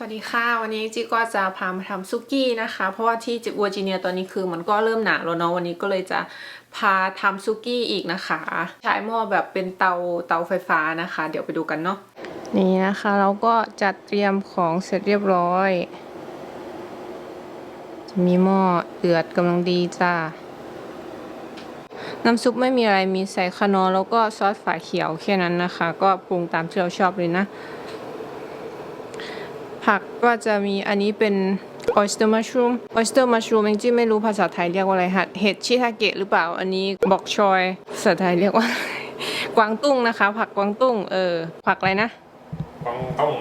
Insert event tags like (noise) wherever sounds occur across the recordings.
สวัสดีค่ะ วันนี้จีก็จะพามาทำซุกี้นะคะ เพราะว่าที่เวอร์จิเนียตอนนี้คือมันก็เริ่มหนาวแล้วเนาะวันนี้ก็เลยจะพาทำซุกี้อีกนะคะ ใช้หม้อแบบเป็นเตาเตาไฟฟ้านะคะ เดี๋ยวไปดูกันเนาะนี่นะคะ เราก็จัดเตรียมของเสร็จเรียบร้อยจะมีหม้อเดือดกำลังดีจ้าน้ำซุปไม่มีอะไรมีใส่คานอแล้วก็ซอสฝาเขียวแค่นั้นนะคะ ก็ปรุงตามที่เราชอบเลยนะ ผักก็จะมีอันนี้เป็น oyster mushroom oyster mushroom จริงๆไม่รู้ภาษาไทยเรียกว่าอะไรฮะเห็ดชิทาเกะหรือเปล่า อันนี้บอกชอย ภาษาไทยเรียกว่าอะไรกวางตุ้งนะคะ ผักกวางตุ้ง เออ ผักอะไรนะกองต้อง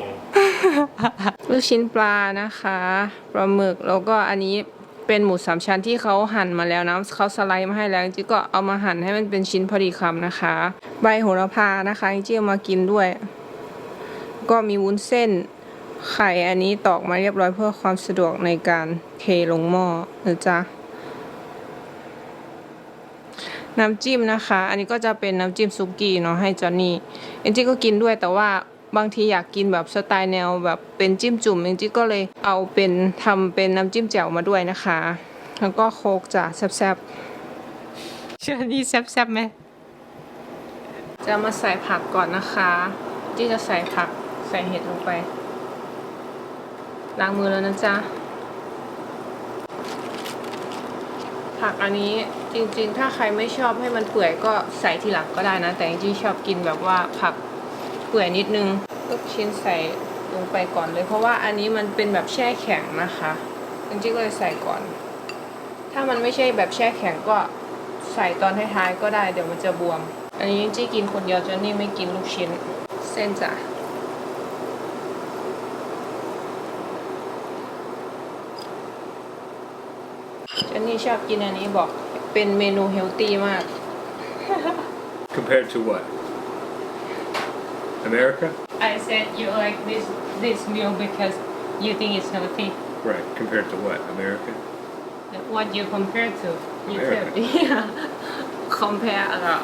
ลูกชิ้นปลานะคะปลาหมึก แล้วก็อันนี้เป็นหมูสามชั้นที่เขาหั่นมาแล้วนะเขาสไลด์มาให้แล้วจริงๆก็เอามาหั่นให้มันเป็นชิ้นพอดีคำนะคะ ใบโหระพานะคะจริงๆเอามากินด้วย ก็มีวุ้นเส้น ไข่อันนี้ตอกมาเรียบร้อยเพื่อความสะดวกในการเทลงหม้อนะจ๊ะน้ำจิ้มนะคะ อันนี้ก็จะเป็นน้ำจิ้มซุกี้เนาะให้จอนนี่ เอ็นจี้ก็กินด้วยแต่ว่าบางทีอยากกินแบบสไตล์แนวแบบเป็นจิ้มจุ่มเอ็นจี้ก็เลยเอาเป็นทำเป็นน้ำจิ้มแจ่วมาด้วยนะคะ แล้วก็โคกจ้ะแซ่บๆเชื่อนี่แซ่บๆไหม จะมาใส่ผักก่อนนะคะ จี้จะใส่ผักใส่เห็ดลงไป ล้างมือแล้วนะจ๊ะ ผักอันนี้จริงๆ ถ้าใครไม่ชอบให้มันเปื่อยก็ใส่ทีหลังก็ได้นะ แต่จริงๆชอบกินแบบว่าผักเปื่อยนิดนึงลูกชิ้นใส่ลงไปก่อนเลย เพราะว่าอันนี้มันเป็นแบบแช่แข็งนะคะ จริงๆก็เลยใส่ก่อน ถ้ามันไม่ใช่แบบแช่แข็งก็ใส่ตอนท้ายๆก็ได้เดี๋ยวมันจะบวม อันนี้จริงๆกินคนเดียวจนนี่ไม่กินลูกชิ้น เส้นจ้ะ เจนนี่ชอบกินอันนี้บอกเป็นเมนูเฮลตี้มาก compared to what America I said you like this this meal because you think it's healthy right compared to what America what you compare to you tell America. yeah compare เอ่อ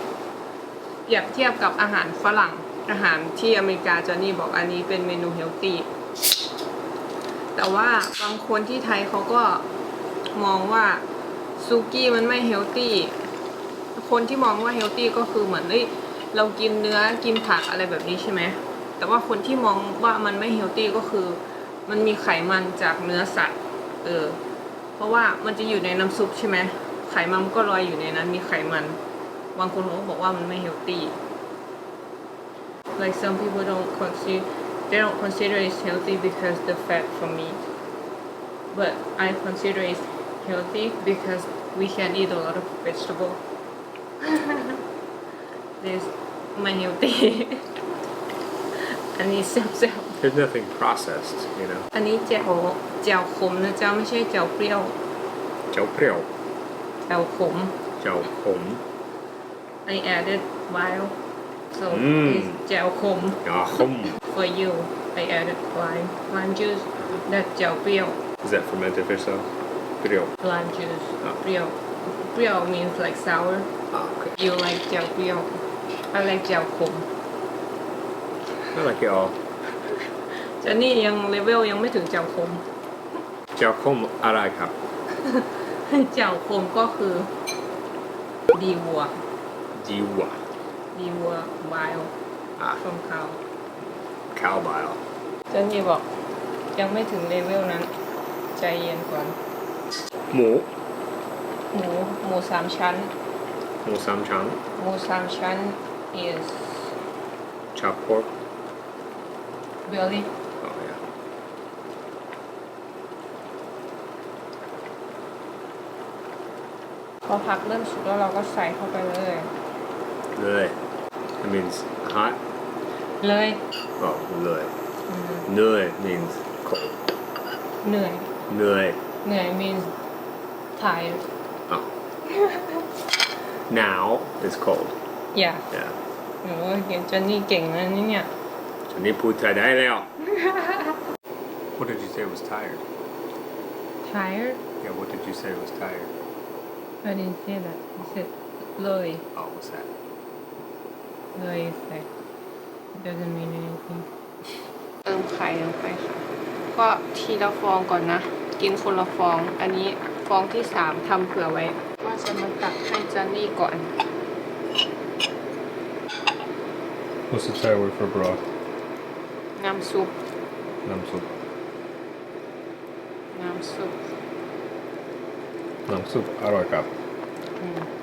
เปรียบเทียบกับอาหารฝรั่งอาหารที่อเมริกาจอนนี่บอกอันนี้เป็นเมนูเฮลตี้แต่ว่าบางคนที่ไทยเขาก็มองว่า ซูกี้มันไม่เฮลตี้คนที่มองว่าเฮลตี้ก็คือเหมือนเอ้ยเรากินเนื้อกินผักอะไรแบบนี้ใช่ไหมแต่ว่าคนที่มองว่ามันไม่เฮลตี้ก็คือ มันมีไขมันจากเนื้อสัตว์เออเพราะว่ามันจะอยู่ในน้ำซุปใช่ไหมไขมันก็ลอยอยู่ในนั้นมีไขมันบางคนเขาก็บอกว่ามันไม่เฮลตี้ like some people don't consider they don't consider it's healthy because the fat from meat but I consider it healthy because we can eat a lot of vegetable (laughs) this ไม่ healthy อันนี้แซ่บ (laughs) there's nothing processed you know ๆอันนี้แจ่วแจ่วขมนะจ๊ะไม่ใช่แจ่วเปรี้ยว เจ้าเปรี้ยว แจ่วขม เจ้าขม I added wild so Mm. it's แจ่วขม อ่าขม for you I added lime lime juice that แจ่วเปรี้ยว is that fermented fish sauce เปรี้ยว lime juice อะ เปรี้ยว เปรี้ยว means like sour อ่า okay you like แจ่วเปรี้ยว I like แจ่วขม I like it all จนนี่ยังเลเวลยังไม่ถึงแจ่วขม เจ้าขมอะไรครับแจ่วขมก็คือ ดีวัว ดีหว่าดีวัว wild อ่า from cow cow bile เจนนี่บอกยังไม่ถึงเลเวลนั้น ใจเย็นก่อน หมู หมูหมูสามชั้น หมูสามชั้น หมูสามชั้น is chop pork belly oh yeah พอผักเริ่มสุกแล้วเราก็ใส่เข้าไปเลย เลย that means hot เลย oh เลยอืมเลย means cold เหนื่อยเลยเหนื่อย means tired oh now is cold yeah yeah โอ้ยเห็นเจนนี่เก่งนะนี่เนี่ย ฉันนี่พูดไทยได้แล้ว What did you say was tired? tired Yeah, what did you say was tired? I didn't say that I said เลย Oh, what's that? เลย is like doesn't mean anything (laughs) เติมไข่ลงไปค่ะ ก็ทีละฟองก่อนนะ กินคนละฟอง อันนี้ฟองที่สามทำเผื่อไว้ ว่าจะมาตักให้จันนี่ก่อน What's the Thai word for broth? น้ำซุป Namsup. น้ำซุป Namsup อร่อยครับอืม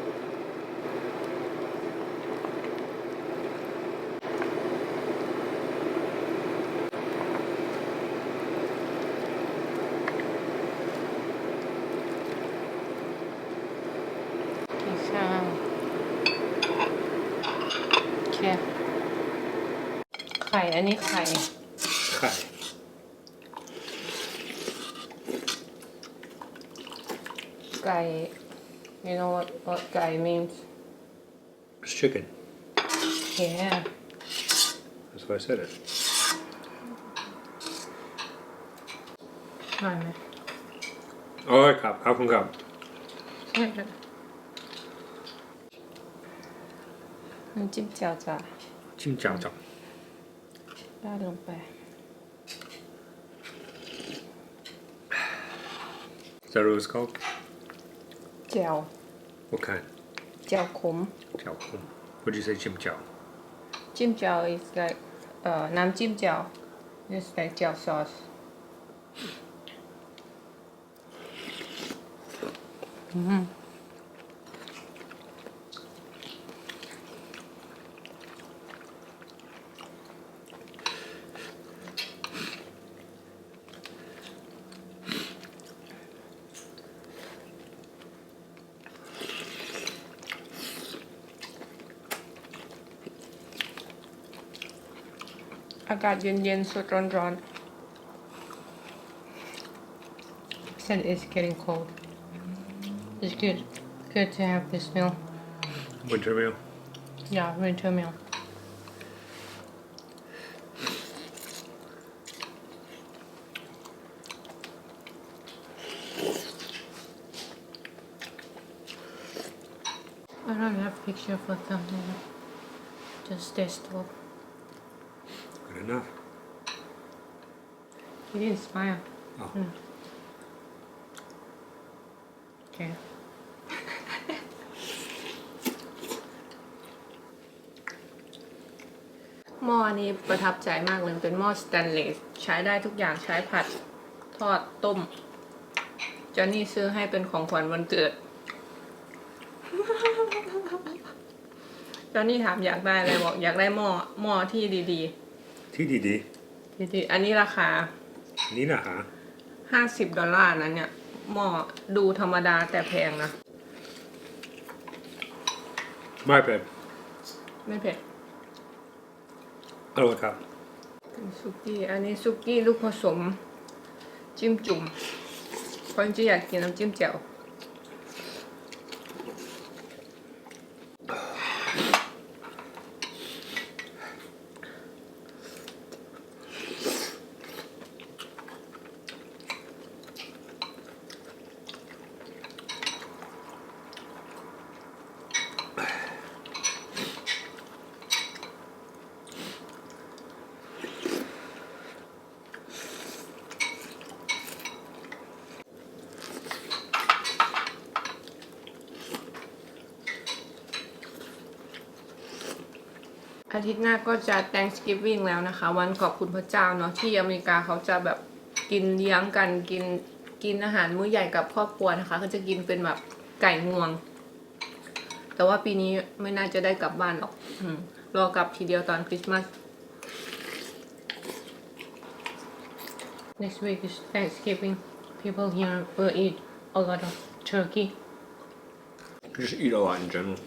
อันนี้ไข่ you know what what guy means? It's chicken. Yeah. That's why I said it. อร่อยไหมโอ้ยครับครับคุณครับ (laughs) ราดลงไป Is that what it's called? แจ่ว What kind? แจ่วขม Jiao Kong. What'd you say, Jim Jiao? จิ้มแจ่ว is like เอ่อน้ำจิ้มแจ่ว is like แจ่ว sauce อืม อากาศเย็นๆ สดร้อนๆ said it's getting cold it's good good to have this meal Winter meal. yeah winter meal I don't have picture for thumbnail just stay still Good Enough. You didn't smile. Oh. Mm. Okay. หม้ออันนี้ประทับใจมากเลยเป็นหม้อสแตนเลสใช้ได้ทุกอย่างใช้ผัด ทอดต้ม จอนนี่ซื้อให้เป็นของขวัญวันเกิด จอนนี่ถามอยากได้อะไรบอกอยากได้หม้อหม้อที่ดี ที่ดีดีๆดีๆอันนี้ราคา ๆ นี่นะฮะห้าสิบดอลลาร์นะเนี่ย หม้อดูธรรมดาแต่แพงนะ ไม่เป็นไม่เผ็ดอร่อยครับเป็นซุกี้ อันนี้ซุกี้ลูกผสม จิ้มจุ่มคนที่อยากกินน้ำจิ้มแจ่ว อาทิตย์หน้าก็จะ Thanksgiving แล้วนะคะ วันขอบคุณพระเจ้าเนาะที่อเมริกาเขาจะแบบกินเลี้ยงกันกินกินอาหารมื้อใหญ่กับครอบครัวนะคะเขาจะกินเป็นแบบไก่งวง แต่ว่าปีนี้ไม่น่าจะได้กลับบ้านหรอกอมรอกลับทีเดียวตอนคริสต์มาส Next week is Thanksgiving. People here will eat a lot of turkey. Just eat a lot in general.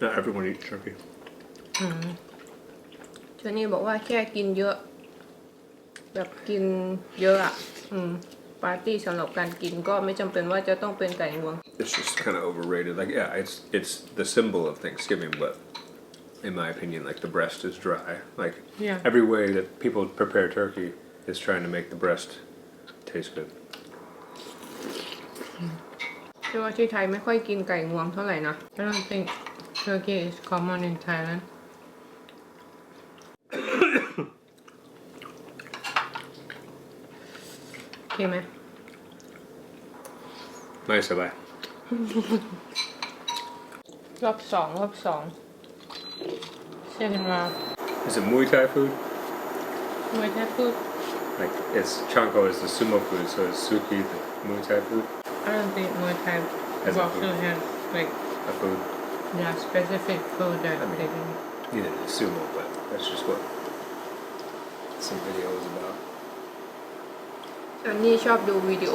Not everyone eats turkey. เจนนี่บอกว่าแค่กินเยอะ แบบกินเยอะอะ อืม ปาร์ตี้สำหรับการกินก็ไม่จำเป็นว่าจะต้องเป็นไก่งวง It's just kind of overrated. Like, yeah, it's it's the symbol of Thanksgiving, but in my opinion, like the breast is dry. Like Yeah. every way that people prepare turkey is trying to make the breast taste good. ที่ว่าที่ไทยไม่ค่อยกินไก่งวงเท่าไหร่นะ I don't think turkey is common in Thailand เคไหม ไม่สบาย รอบสองรอบสองเชื่อกันมา Is it Muay Thai food? มวยไทยพูด Like it's Chanko is the sumo food, so is Suki the Muay Thai food? I don't think Muay Thai As a also food. has like A food? yeah specific food that I mean- they do. Neither is sumo, but that's just what some video was about. จอนนี่ชอบดูวิดีโอ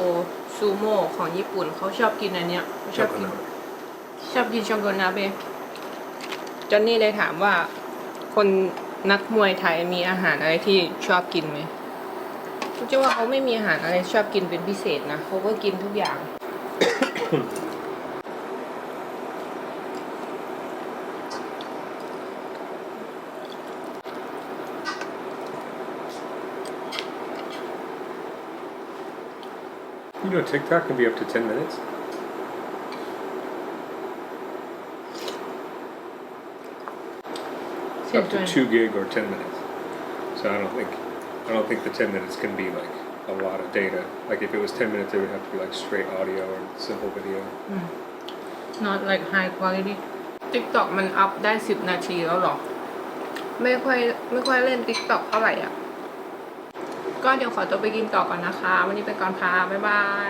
ซูโม่ของญี่ปุ่นเขาชอบกินอันเนี้ยชอบกิน Choconabe. ชอบกินช็อกโกนาเบะจอนนี่เลยถามว่าคนนักมวยไทยมีอาหารอะไรที่ชอบกินไหมผมจะว่าเขาไม่มีอาหารอะไรชอบกินเป็นพิเศษนะเขาก็กินทุกอย่าง You know, TikTok can be up to 10 minutes. Up to 2 gig or 10 minutes. So I don't think I don't think the 10 minutes can be like a lot of data. Like if it was 10 minutes, it would have to be like straight audio or simple video. not like high quality TikTok มันอัพได้ 10 นาทีแล้วเหรอ ไม่ค่อยไม่ค่อยเล่น TikTok เท่าไหร่อ่ะ ก็เดี๋ยวขอตัวไปกินต่อก่อนนะคะ วันนี้ไปก่อนค่ะ บ๊ายบาย